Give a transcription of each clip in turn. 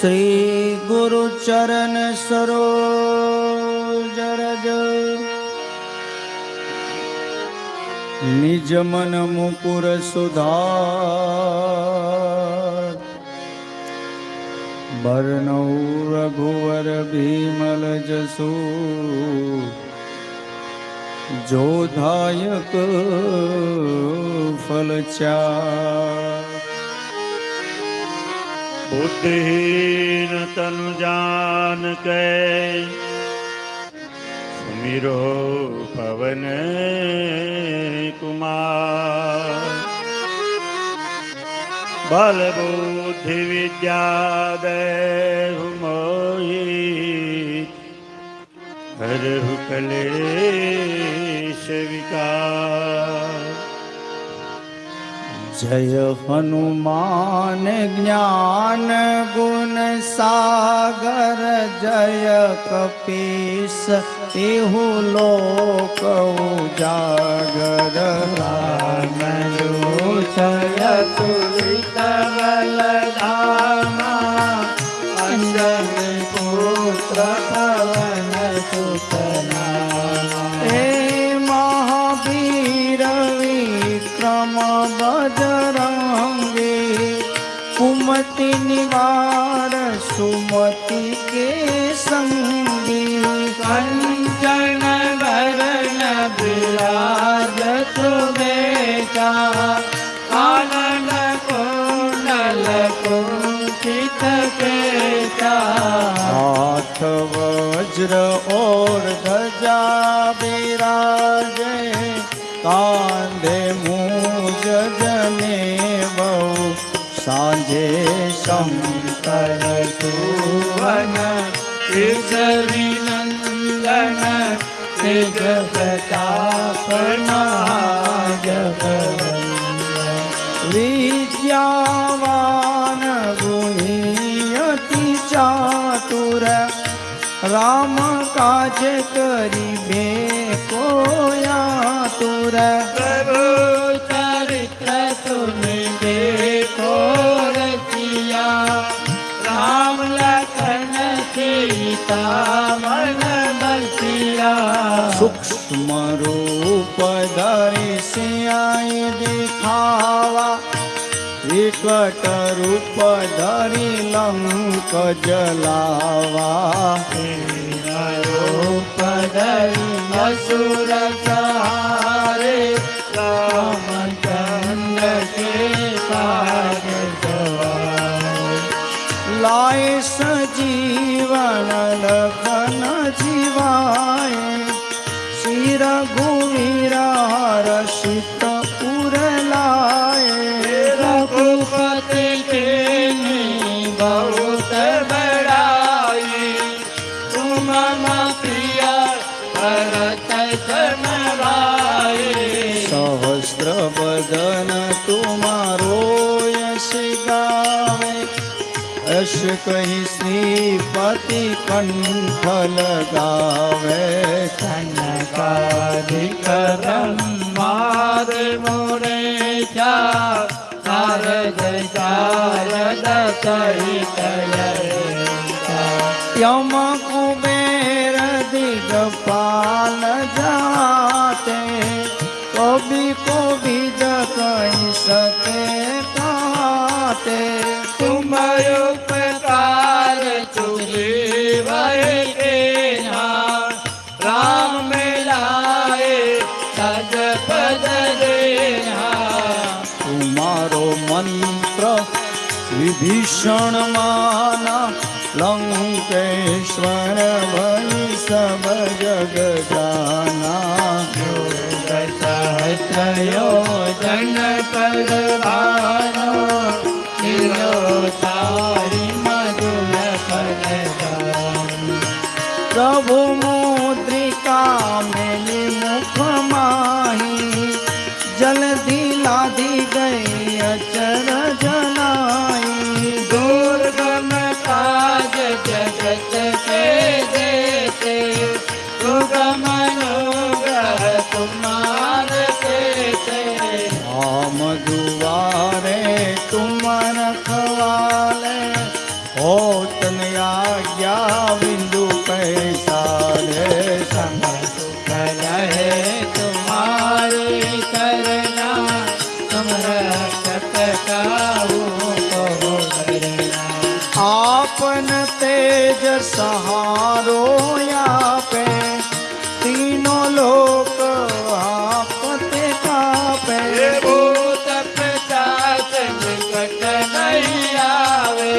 શ્રી ગુરુ ચરણ સરોજ રજ. નિજ મન મુકુર સુધા બરનૌ રઘુવર ભીમલ જસુ. જોધાયક ફલચાર બુદ્ધિહીન તનુ જાન કે સુમિરો પવન કુમાર. બલ બુદ્ધિ વિદ્યા દેહ મોહી. હરહુ કલેશ વિકાર. જય હનુમાન જ્ઞાન ગુણ સાગર જય કપીસ એહુ લોક ઉજાગર જય તુલિત કુમતિ નિવાર સુમતિ કે સંગી કંચન ભરણ બિરાજ સુબેટા આનંદ કુંડલ કુંચિત કેતા હાથ વજ્ર साझे शंकर सुवन विनन्दन जगतापना विद्यावान गुणीयति चातुर राम काज करी करिबे को तुर સીતા મન બસિયા સૂક્ષ્મ રૂપ ધરી દેખાવા વિકટ રૂપ ધરી લંક જલાવા કહી શ્રીપતિ કંઠ લગાવે. કનકાધિક માર મોરે જા સારદ સારદ સહિત યમ કુબેર દિગપાલ જાતે. કભી કભી જ કહી શકે? ભીષણ માના લંકેશ્વર ભય સબ જગ જાના સહતયો જન પરવાનો તારી પ્રભુ મુદ્રિકા મે સહારો આપે તીનો લોક આપતે કાપે ભૂત પિશાચ નિકટ નહીં આવે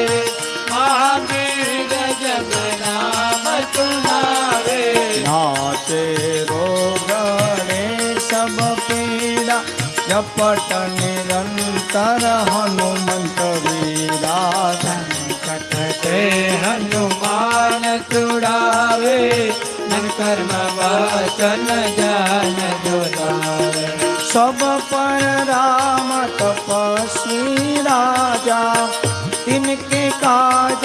મહાવીર જબ નામ સુનાવે નાચે રોગણે સબ પીડા ઝપટ નિરંતર હનુમંત સુડાવે મન કર્મ વચન જાન જોડાવે सब पर राम तपस्वी राजा तिनके काज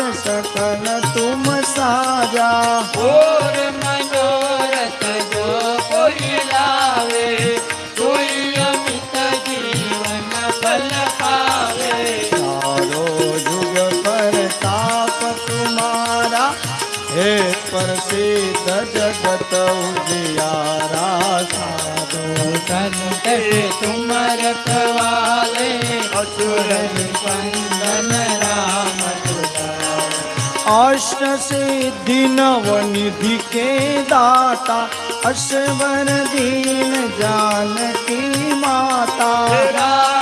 પ્રસિદ્ધ જગત ઉજિયારા સાધુ સંત તુમર કવાલે અસુર સ્પંદન રામ અષ્ટ સિદ્ધિ નવ નિધિ કે દાતા અશ્વર દીન જાનકી માતા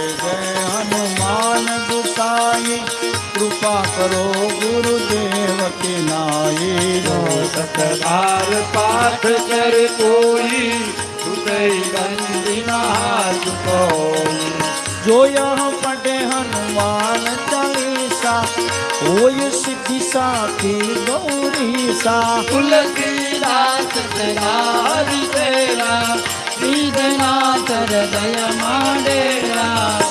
કૃપા કરો ગુરુદેવ કિનાઈ સતધાર પાઠ કર કોઈ જોયા પટે હનુમાન ચાલીસા હોય સિદ્ધિ સાથી ગૌરી સા તુલસી માંડેરા.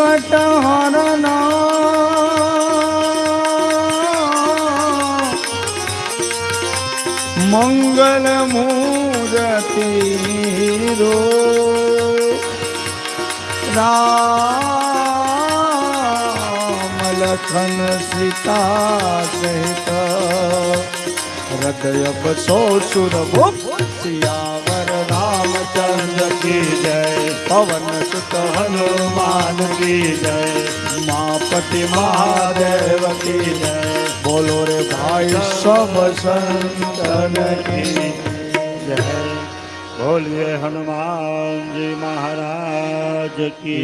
સંકટ હરણ મંગલ મૂરતી રો. રામ લખન સીતા સહિત. હૃદય બસો સુર ભૂપ સિયાવર રામચંદ્ર કી જય. पवन सुत हनुमान की जय। माँ पति महादेव की जय। बोलो रे भाई, सब संतन की जय। बोलिए हनुमान जी महाराज की